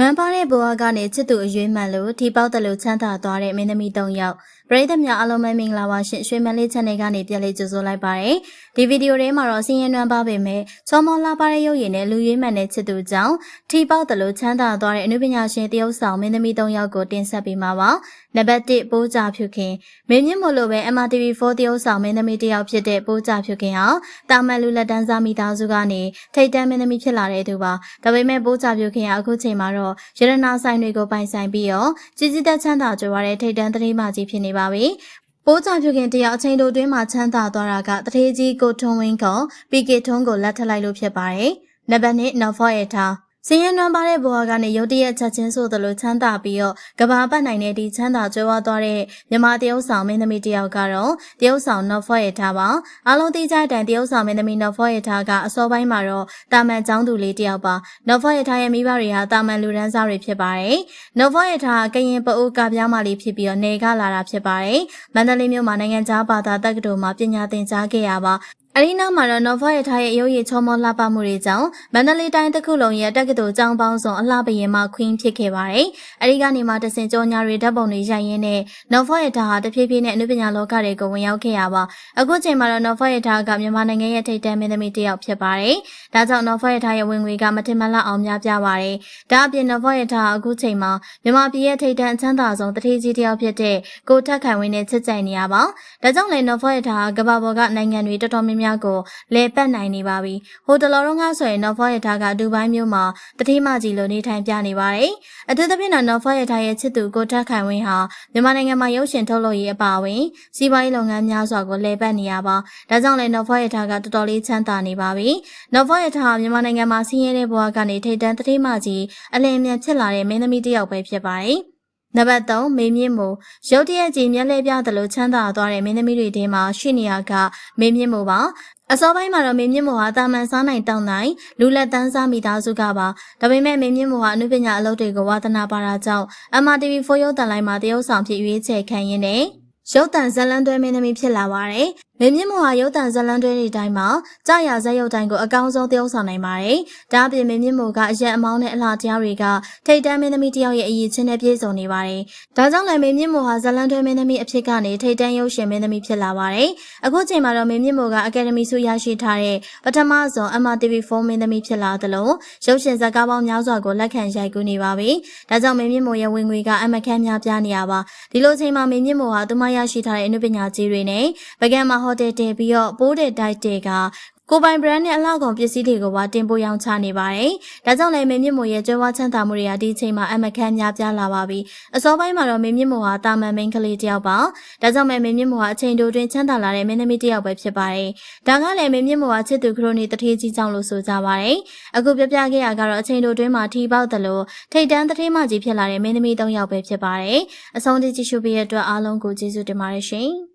နွမ်းပါတဲ့ဘဝကနေချစ်သူအရွေးမှန်လို့ဒီပေါက်တယ်လို့ချမ်းသာသွားတဲ့မင်းသမီး၃ယောက် ပရိသတ်များအားလုံးပဲမင်္ဂလာပါရှင်ရွှေမလေး channel ကနေပြန်လေးကြိုဆိုလိုက်ပါရယ်ဒီဗီဒီယိုထဲမှာတော့စင်ရင်နွမ်းပါပေမဲ့ချောမောလာပါတဲ့ရုပ်ရည်နဲ့လူရွေးမှန်တဲ့ချစ်သူကြောင့်ဒီပေါက်တယ်လို့ချမ်းသာသွားတဲ့အနုပညာရှင်တယောက်ဆောင်မင်းသမီး၃ယောက်ကိုတင်ဆက်ပေးမှာပါနံပါတ်1ပိုးကြဖြူခင်မင်းမြင့်မို့လို့ပဲ MRTV4 တယောက်ဆောင်မင်းသမီးတစ်ယောက်ဖြစ်တဲ့ပိုးကြဖြူခင်ဟာတာမန်လူလက်တန်းစားမိသားစုကနေထိတ်တန်းမင်းသမီးဖြစ်လာတဲ့သူပါဒါပေမဲ့ပိုးကြဖြူခင်ကအခုချိန်မှာတော့ရတနာဆိုင်တွေကိုပိုင်ဆိုင်ပြီးတော့ကြီးကြီးတက်ချမ်းသာကြွားတဲ့ထိတ်တန်းသတင်းမကြီးဖြစ်နေပါပြီပိုးကြဖြူခင်တယောက်အချိန်တိုတွင်းမှာချမ်းသာသွားတာကတထေးကြီးကိုထွန်းဝင်းကပီကေထွန်းကိုလက်ထပ်လိုက်လို့ဖြစ်ပါတယ်။နံပါတ်1နော်ဖော့ရထား စင်ရနွမ်းပါတဲ့ဘဝကနေရုတ်တရက်ချက်ချင်းဆိုသလိုချမ်းသာပြီးတော့ကဘာပတ်နိုင်တဲ့ဒီချမ်းသာကြွယ်ဝသွားတဲ့မြမတရုပ်ဆောင်မင်းသမီးတယောက်ကတော့တရုပ်ဆောင်နော်ဖော့ရထားပါအားလုံးသိကြတဲ့အတိုင်းတရုပ်ဆောင်မင်းသမီးနော်ဖော့ရထားကအစောပိုင်းမှာတော့တာမန်ចောင်းသူလေးတယောက်ပါနော်ဖော့ရထားရဲ့မိဘတွေဟာတာမန်လူရန်စားတွေဖြစ်ပါတယ်နော်ဖော့ရထားကရင်ပအိုးကပြားမလေးဖြစ်ပြီးတော့နေကလာတာဖြစ်ပါတယ်မန္တလေးမြို့မှာနိုင်ငံခြားဘာသာတက္ကသိုလ်မှာပညာသင်ကြားခဲ့ရပါ အရီနာမှာတော့ Nova ရထားရဲ့ရုပ်ရည်ချောမောလှပမှုတွေကြောင့်မန္တလေးတိုင်းတစ်ခုလုံးရဲ့တက္ကသိုလ်ကျောင်းပေါင်းစုံအလှပရင်မှခွင်းဖြစ်ခဲ့ပါတယ်။အဲဒီကနေမှတဆင်ကြောညာတွေဓာတ်ပုံတွေရိုက်ရင်းနဲ့ Nova ရထားဟာတဖြည်းဖြည်းနဲ့အနုပညာလောကတွေကိုဝင်ရောက်ခဲ့ရပါ။အခုချိန်မှာတော့ Nova ရထားကမြန်မာနိုင်ငံရဲ့ထိပ်တန်းမင်းသမီးတစ်ယောက်ဖြစ်ပါတယ်။ဒါကြောင့် Nova ရထားရဲ့ဝင်ငွေကမထင်မှတ်လောက်အောင်များပြပါတယ်။ဒါအပြင် Nova ရထားအခုချိန်မှာမြန်မာပြည်ရဲ့ထိပ်တန်းအချမ်းသာဆုံးတတိကြီးတစ်ယောက်ဖြစ်တဲ့ကိုထက်ခိုင်ဝင်းနဲ့ချစ်ကြိုင်နေရပါ။ဒါကြောင့်လည်း Nova ရထားကမ္ဘာပေါ်ကနိုင်ငံတွေတော်တော်များများကိုလဲပတ်နိုင်နေပါပြီ။ဟိုတလောတော့ကဆိုရင် Nova ရထားကဒူဘိုင်းမြို့မှာတတိမကြီးလိုနေထိုင်ပြနေပါတယ်။အထူးသဖြင့်တော့ Nova ရထားရဲ့ချစ်သူကိုထက်ခိုင်ဝင်းဟာမြန်မာနိုင်ငံမှာရုပ်ရှင်ထုတ်လုပ်ရေးအပါအဝင်စီးပွားရေးလုပ်ငန်းများစွာကိုလဲပတ်နေရပါ။ဒါကြောင့်လည်း Nova ရထားကတော်တော်လေးချမ်းသာနေပါပြီ။ Nova ရထားကမြန်မာနိုင်ငံမှာဆင်းရဲတဲ့ဘဝကနေထိတ်တန်းတတိမကြီးအလင်းအမြန်ဖြစ်လာတဲ့မင်းသမီးတစ်ယောက်ပဲဖြစ်ပါတယ်။ နံပါတ်3မေမြင့်မို့ရုတ်တရက်ကြီးမျက်လဲပြသလိုချမ်းသာသွားတဲ့မင်းသမီးတွေထဲမှာရှိနေရကမေမြင့်မို့ပါအစောပိုင်းမှာတော့မင်းမြင့်မို့ဟာတာမန်စားနိုင်တောင်းနိုင်လူလက်တန်းစားမိသားစုကပါဒါပေမဲ့မင်းမြင့်မို့ဟာအနုပညာအလုပ်တွေကိုဝါသနာပါတာကြောင့် MRTV4 ရုပ်သံလိုင်းမှာတရုပ်ဆောင်ဖြစ်ရွေးချယ်ခံရင်းနဲ့ရုပ်တံဇလန်းတွဲမင်းသမီးဖြစ်လာပါတယ်။ မင်းမြင့်မော်ဟာရုပ်တံဇလန်းတွဲတွေတိုင်းမှာကြာရဇက်ရုပ်တိုင်းကိုအကောင်းဆုံးသရုပ်ဆောင်နိုင်ပါတယ်။ဒါအပြင်မင်းမြင့်မော်ကအရက်အမောင်းနဲ့အလှတရားတွေကထိတ်တန်းမင်းသမီးတယောက်ရဲ့အရည်ချင်းနဲ့ပြည့်စုံနေပါတယ်။ဒါကြောင့်လည်းမင်းမြင့်မော်ဟာဇလန်းတွဲမင်းသမီးအဖြစ်ကနေထိတ်တန်းရုပ်ရှင်မင်းသမီးဖြစ်လာပါတယ်။အခုချိန်မှာတော့မင်းမြင့်မော်ကအကယ်ဒမီဆုရရှိထားတဲ့ပထမဆုံး MRTV4 မင်းသမီးဖြစ်လာသလိုရုပ်ရှင်ဇာတ်ကားပေါင်းများစွာကိုလက်ခံရိုက်ကူးနေပါပြီ။ဒါကြောင့်မင်းမြင့်မော်ရဲ့ဝင်ငွေကအမခန်းများပြားနေရပါ။ဒီလိုချိန်မှာမင်းမြင့်မော်ဟာသူမရရှိထားတဲ့အနုပညာကြီးတွေနဲ့ပကံမှာဟိုတယ်တင်ပြီးတော့ပိုးတဲ့တိုက်တွေကကိုပိုင် brand နဲ့အလောက်ကောင်ပစ္စည်းတွေကိုပါတင်ပို့ရောင်းချနေပါတယ်။ဒါကြောင့်လည်းမင်းမြင့်မို့ရဲ့ကျွဲဝါချမ်းသာမှုတွေကဒီအချိန်မှာအမခန်းများပြားလာပါပြီ။အစောပိုင်းမှာတော့မင်းမြင့်မို့ဟာတာမန်မင်းကလေးတယောက်ပါ။ဒါကြောင့်မင်းမြင့်မို့ဟာအချိန်တိုတွင်ချမ်းသာလာတဲ့မင်းသမီးတယောက်ပဲဖြစ်ပါတယ်။ဒါကလည်းမင်းမြင့်မို့ဟာချစ်သူခရိုနီတထေးကြီးကြောင့်လို့ဆိုကြပါတယ်။အခုပြပြခဲ့ရကတော့အချိန်တိုတွင်မှာထီပေါက်တယ်လို့ထိတ်တန်းတထေးမကြီးဖြစ်လာတဲ့မင်းသမီး၃ယောက်ပဲဖြစ်ပါတယ်။အဆုံးထိကြည့်ရှုပေးတဲ့အတွက်အားလုံးကိုကျေးဇူးတင်ပါတယ်ရှင်။